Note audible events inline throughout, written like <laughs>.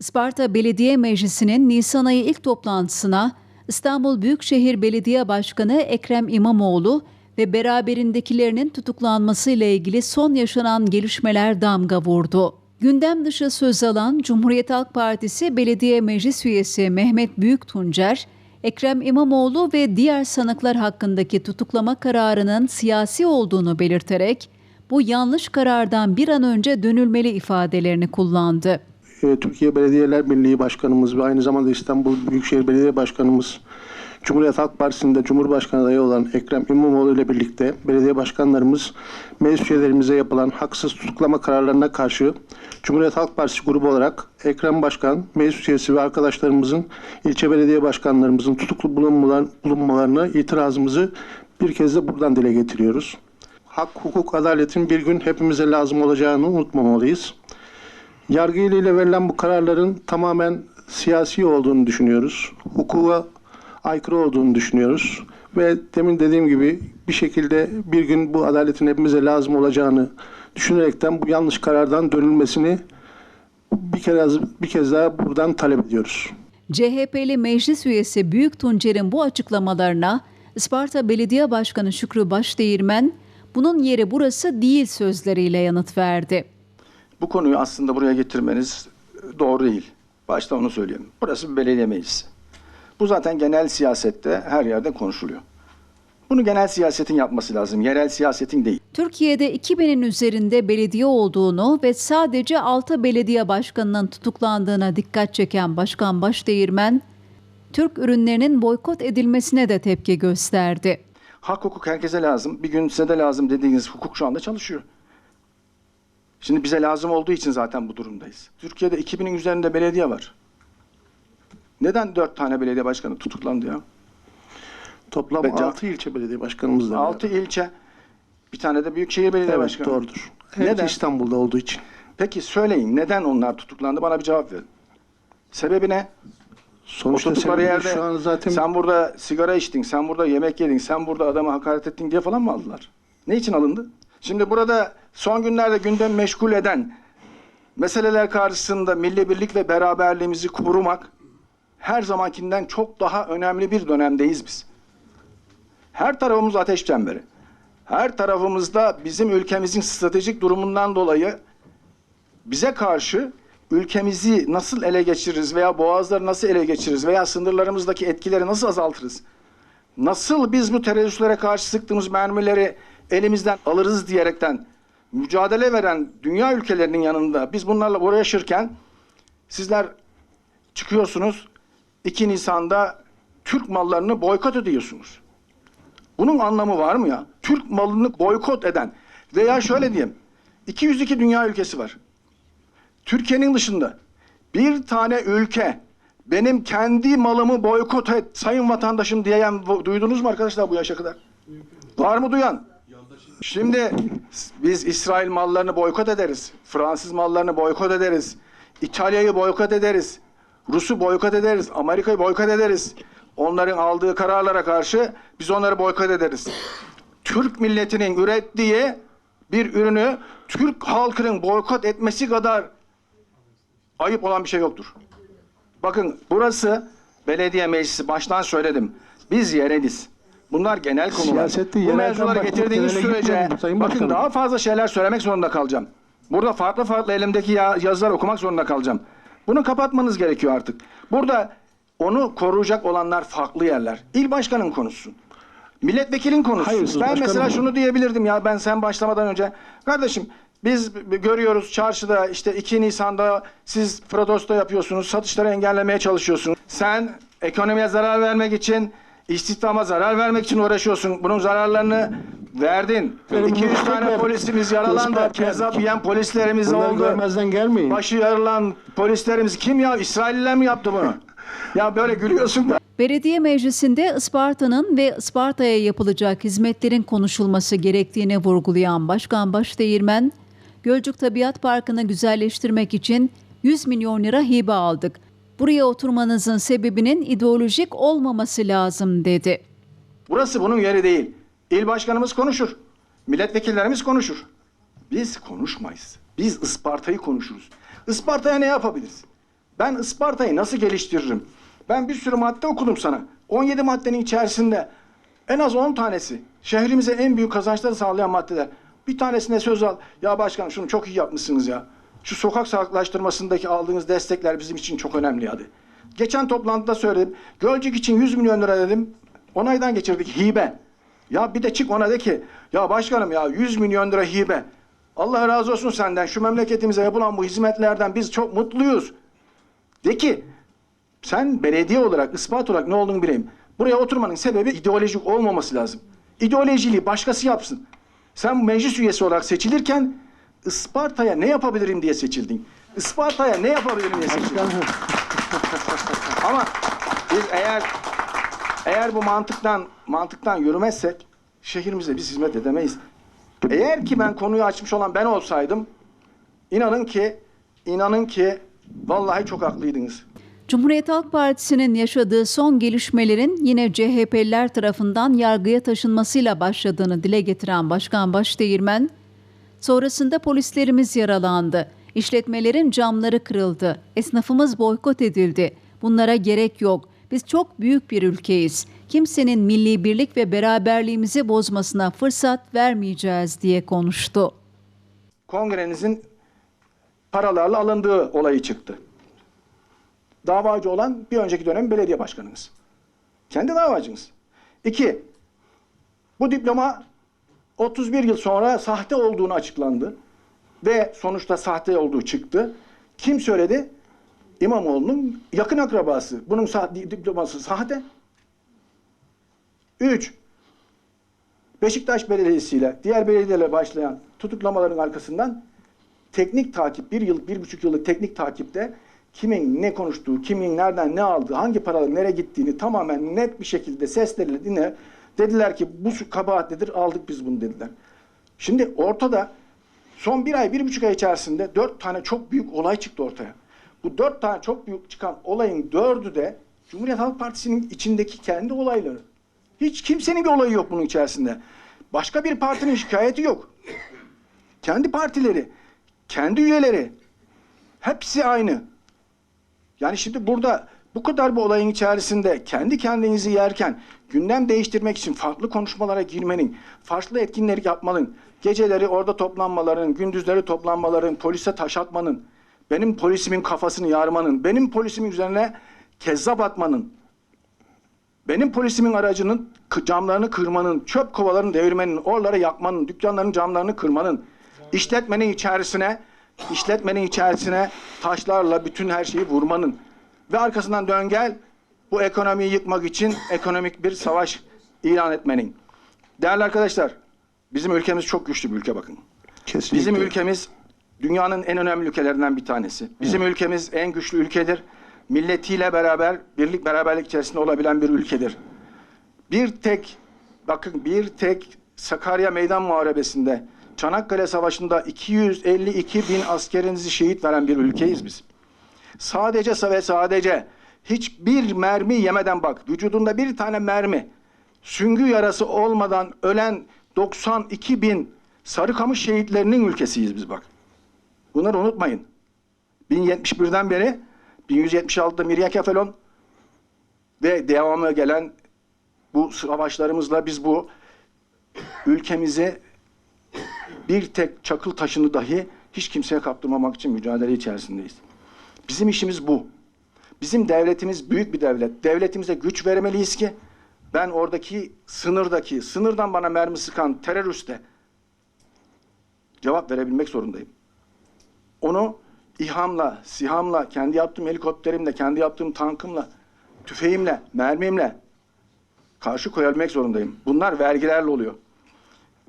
Isparta Belediye Meclisi'nin Nisan ayı ilk toplantısına İstanbul Büyükşehir Belediye Başkanı Ekrem İmamoğlu ve beraberindekilerinin tutuklanmasıyla ilgili son yaşanan gelişmeler damga vurdu. Gündem dışı söz alan Cumhuriyet Halk Partisi Belediye Meclis Üyesi Mehmet Büyüktuncer, Ekrem İmamoğlu ve diğer sanıklar hakkındaki tutuklama kararının siyasi olduğunu belirterek bu yanlış karardan bir an önce dönülmeli ifadelerini kullandı. E, Türkiye Belediyeler Birliği Başkanımız ve aynı zamanda İstanbul Büyükşehir Belediye Başkanımız Cumhuriyet Halk Partisi'nde Cumhurbaşkanı adayı olan Ekrem İmamoğlu ile birlikte belediye başkanlarımız meclis üyelerimize yapılan haksız tutuklama kararlarına karşı Cumhuriyet Halk Partisi grubu olarak Ekrem Başkan, meclis üyesi ve arkadaşlarımızın ilçe belediye başkanlarımızın tutuklu bulunmalar, bulunmalarına itirazımızı bir kez de buradan dile getiriyoruz. Hak, hukuk, adaletin bir gün hepimize lazım olacağını unutmamalıyız. Yargı ile verilen bu kararların tamamen siyasi olduğunu düşünüyoruz. Hukuka aykırı olduğunu düşünüyoruz. Ve demin dediğim gibi bir şekilde bir gün bu adaletin hepimize lazım olacağını düşünerekten bu yanlış karardan dönülmesini bir kez, bir kez daha buradan talep ediyoruz. CHP'li meclis üyesi Büyük Tuncer'in bu açıklamalarına Isparta Belediye Başkanı Şükrü Başdeğirmen, bunun yeri burası değil sözleriyle yanıt verdi. Bu konuyu aslında buraya getirmeniz doğru değil. Başta onu söyleyeyim. Burası bir belediye meclisi. Bu zaten genel siyasette her yerde konuşuluyor. Bunu genel siyasetin yapması lazım. Yerel siyasetin değil. Türkiye'de 2000'in üzerinde belediye olduğunu ve sadece 6 belediye başkanının tutuklandığına dikkat çeken Başkan Başdeğirmen, Türk ürünlerinin boykot edilmesine de tepki gösterdi. Hak hukuk herkese lazım. Bir gün size de lazım dediğiniz hukuk şu anda çalışıyor. Şimdi bize lazım olduğu için zaten bu durumdayız. Türkiye'de 2000'in üzerinde belediye var. Neden dört tane belediye başkanı tutuklandı ya? Toplam ca- 6 ilçe belediye başkanımız da var. Altı ilçe, bir tane de büyükşehir belediye Evet başkanı. doğrudur. Neden? İstanbul'da olduğu için. Peki söyleyin neden onlar tutuklandı? Bana bir cevap verin. Sebebi ne? Sonuçta sebebi yerde şu an zaten sen burada sigara içtin, sen burada yemek yedin, sen burada adama hakaret ettin diye falan mı aldılar? Ne için alındı? Şimdi burada son günlerde gündem meşgul eden meseleler karşısında milli birlik ve beraberliğimizi korumak her zamankinden çok daha önemli bir dönemdeyiz biz. Her tarafımız ateş çemberi. Her tarafımızda bizim ülkemizin stratejik durumundan dolayı bize karşı ülkemizi nasıl ele geçiririz veya boğazları nasıl ele geçiririz veya sınırlarımızdaki etkileri nasıl azaltırız? Nasıl biz bu teröristlere karşı sıktığımız mermileri elimizden alırız diyerekten mücadele veren dünya ülkelerinin yanında biz bunlarla uğraşırken sizler çıkıyorsunuz 2 Nisan'da Türk mallarını boykot ediyorsunuz. Bunun anlamı var mı ya? Türk malını boykot eden veya şöyle diyeyim 202 dünya ülkesi var. Türkiye'nin dışında bir tane ülke benim kendi malımı boykot et sayın vatandaşım diyen duydunuz mu arkadaşlar bu yaşa kadar? Var mı duyan? Şimdi biz İsrail mallarını boykot ederiz. Fransız mallarını boykot ederiz. İtalya'yı boykot ederiz. Rus'u boykot ederiz. Amerika'yı boykot ederiz. Onların aldığı kararlara karşı biz onları boykot ederiz. Türk milletinin ürettiği bir ürünü Türk halkının boykot etmesi kadar ayıp olan bir şey yoktur. Bakın burası belediye meclisi baştan söyledim. Biz yereliz. Bunlar genel konular. Siyasette Bu yerelden mevzuları getirdiğiniz genele sürece Sayın bakın Başkanım. daha fazla şeyler söylemek zorunda kalacağım. Burada farklı farklı elimdeki ya- yazılar okumak zorunda kalacağım. Bunu kapatmanız gerekiyor artık. Burada onu koruyacak olanlar farklı yerler. İl başkanın konuşsun. Milletvekilin konuşsun. Hayır, siz ben başkanım- mesela şunu diyebilirdim ya ben sen başlamadan önce. Kardeşim biz b- görüyoruz çarşıda işte 2 Nisan'da siz protesto yapıyorsunuz. Satışları engellemeye çalışıyorsunuz. Sen ekonomiye zarar vermek için istihdama zarar vermek için uğraşıyorsun. Bunun zararlarını verdin. Benim 200 mutlaka tane polisimiz yaralandı. Kezzap yiyen polislerimiz bunları oldu. görmezden gelmeyin. Başı yarılan polislerimiz kim ya? İsrailler mi yaptı bunu? <laughs> ya böyle gülüyorsun da. Belediye Meclisi'nde Isparta'nın ve Isparta'ya yapılacak hizmetlerin konuşulması gerektiğini vurgulayan Başkan Başdeğirmen, Gölcük Tabiat Parkı'nı güzelleştirmek için 100 milyon lira hibe aldık. Buraya oturmanızın sebebinin ideolojik olmaması lazım dedi. Burası bunun yeri değil. İl başkanımız konuşur. Milletvekillerimiz konuşur. Biz konuşmayız. Biz Isparta'yı konuşuruz. Isparta'ya ne yapabiliriz? Ben Isparta'yı nasıl geliştiririm? Ben bir sürü madde okudum sana. 17 maddenin içerisinde en az 10 tanesi şehrimize en büyük kazançları sağlayan maddeler. Bir tanesine söz al. Ya başkanım şunu çok iyi yapmışsınız ya. Şu sokak sağlıklaştırmasındaki aldığınız destekler bizim için çok önemli hadi. Geçen toplantıda söyledim. Gölcük için 100 milyon lira dedim. Onaydan geçirdik hibe. Ya bir de çık ona de ki ya başkanım ya 100 milyon lira hibe. Allah razı olsun senden. Şu memleketimize yapılan bu hizmetlerden biz çok mutluyuz. De ki sen belediye olarak, ispat olarak ne olduğunu bileyim. Buraya oturmanın sebebi ideolojik olmaması lazım. İdeolojiliği başkası yapsın. Sen meclis üyesi olarak seçilirken Isparta'ya ne yapabilirim diye seçildin. Isparta'ya ne yapabilirim diye seçildin. <laughs> Ama biz eğer eğer bu mantıktan mantıktan yürümezsek şehrimize biz hizmet edemeyiz. Eğer ki ben konuyu açmış olan ben olsaydım inanın ki inanın ki vallahi çok haklıydınız. Cumhuriyet Halk Partisi'nin yaşadığı son gelişmelerin yine CHP'liler tarafından yargıya taşınmasıyla başladığını dile getiren Başkan Başdeğirmen, sonrasında polislerimiz yaralandı, işletmelerin camları kırıldı, esnafımız boykot edildi, bunlara gerek yok, biz çok büyük bir ülkeyiz, kimsenin milli birlik ve beraberliğimizi bozmasına fırsat vermeyeceğiz diye konuştu. Kongrenizin paralarla alındığı olayı çıktı. Davacı olan bir önceki dönem belediye başkanınız. Kendi davacınız. İki, bu diploma 31 yıl sonra sahte olduğunu açıklandı. Ve sonuçta sahte olduğu çıktı. Kim söyledi? İmamoğlu'nun yakın akrabası. Bunun diploması sahte. Üç, Beşiktaş Belediyesi ile diğer belediyelerle başlayan tutuklamaların arkasından teknik takip, bir yıl, bir buçuk yıllık teknik takipte kimin ne konuştuğu, kimin nereden ne aldığı, hangi paraların nereye gittiğini tamamen net bir şekilde sesleriyle dinle dediler ki bu şu kabahatlidir aldık biz bunu dediler. Şimdi ortada son bir ay, bir buçuk ay içerisinde dört tane çok büyük olay çıktı ortaya. Bu dört tane çok büyük çıkan olayın dördü de Cumhuriyet Halk Partisi'nin içindeki kendi olayları. Hiç kimsenin bir olayı yok bunun içerisinde. Başka bir partinin şikayeti yok. Kendi partileri, kendi üyeleri hepsi aynı. Yani şimdi burada bu kadar bu olayın içerisinde kendi kendinizi yerken gündem değiştirmek için farklı konuşmalara girmenin, farklı etkinleri yapmanın, geceleri orada toplanmaların, gündüzleri toplanmaların, polise taş atmanın, benim polisimin kafasını yarmanın, benim polisimin üzerine kezzap atmanın, benim polisimin aracının camlarını kırmanın, çöp kovalarını devirmenin, oraları yakmanın, dükkanların camlarını kırmanın, işletmenin içerisine, işletmenin içerisine taşlarla bütün her şeyi vurmanın ve arkasından dön gel bu ekonomiyi yıkmak için ekonomik bir savaş ilan etmenin. Değerli arkadaşlar, bizim ülkemiz çok güçlü bir ülke bakın. Kesinlikle. Bizim ülkemiz dünyanın en önemli ülkelerinden bir tanesi. Bizim ülkemiz en güçlü ülkedir. Milletiyle beraber birlik beraberlik içerisinde olabilen bir ülkedir. Bir tek bakın bir tek Sakarya Meydan Muharebesi'nde Çanakkale Savaşı'nda 252 bin askerinizi şehit veren bir ülkeyiz biz. Sadece ve sadece hiçbir mermi yemeden bak vücudunda bir tane mermi süngü yarası olmadan ölen 92 bin Sarıkamış şehitlerinin ülkesiyiz biz bak. Bunları unutmayın. 1071'den beri 1176'da Mirya Kefalon ve devamı gelen bu savaşlarımızla biz bu ülkemizi bir tek çakıl taşını dahi hiç kimseye kaptırmamak için mücadele içerisindeyiz. Bizim işimiz bu. Bizim devletimiz büyük bir devlet. Devletimize güç vermeliyiz ki ben oradaki sınırdaki, sınırdan bana mermi sıkan teröriste cevap verebilmek zorundayım. Onu İHA'mla, SİHA'mla, kendi yaptığım helikopterimle, kendi yaptığım tankımla, tüfeğimle, mermimle karşı koyabilmek zorundayım. Bunlar vergilerle oluyor.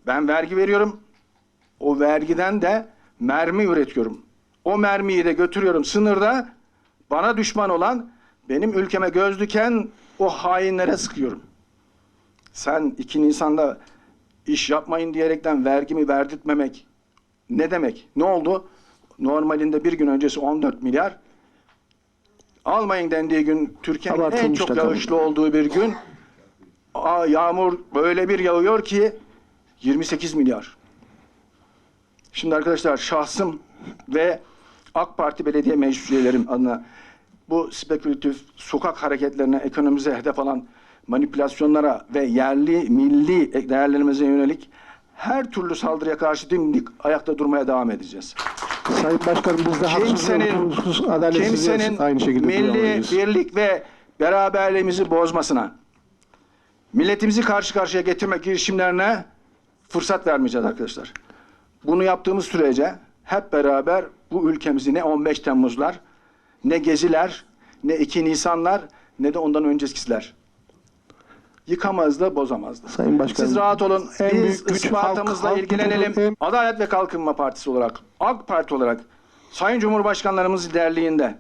Ben vergi veriyorum. O vergiden de mermi üretiyorum. O mermiyi de götürüyorum sınırda bana düşman olan benim ülkeme göz diken o hainlere sıkıyorum. Sen iki Nisan'da iş yapmayın diyerekten vergimi verdirtmemek ne demek? Ne oldu? Normalinde bir gün öncesi 14 milyar. Almayın dendiği gün Türkiye'nin en çok yağışlı olduğu bir gün. Aa, yağmur böyle bir yağıyor ki 28 milyar. Şimdi arkadaşlar şahsım ve AK Parti belediye meclis üyelerim adına bu spekülatif sokak hareketlerine, ekonomimize hedef alan manipülasyonlara ve yerli milli değerlerimize yönelik her türlü saldırıya karşı dimdik ayakta durmaya devam edeceğiz. Sayın Başkanım biz de Kimsenin, kimsenin aynı şekilde milli birlik ve beraberliğimizi bozmasına, milletimizi karşı karşıya getirmek girişimlerine fırsat vermeyeceğiz arkadaşlar. Bunu yaptığımız sürece hep beraber bu ülkemizi ne 15 Temmuzlar, ne Geziler, ne 2 Nisanlar, ne de ondan öncesiler yıkamaz da bozamaz da. Sayın Başkanım, Siz rahat olun. en Biz büyük güç ispatımızla halk- halk ilgilenelim. gücü- Adalet ve Kalkınma Partisi olarak, AK Parti olarak Sayın Cumhurbaşkanlarımız liderliğinde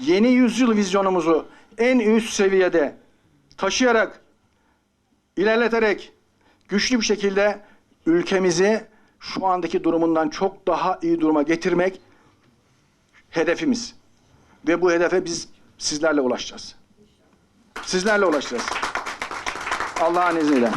yeni yüzyıl vizyonumuzu en üst seviyede taşıyarak, ilerleterek güçlü bir şekilde ülkemizi şu andaki durumundan çok daha iyi duruma getirmek hedefimiz. Ve bu hedefe biz sizlerle ulaşacağız. Sizlerle ulaşacağız. Allah'ın izniyle.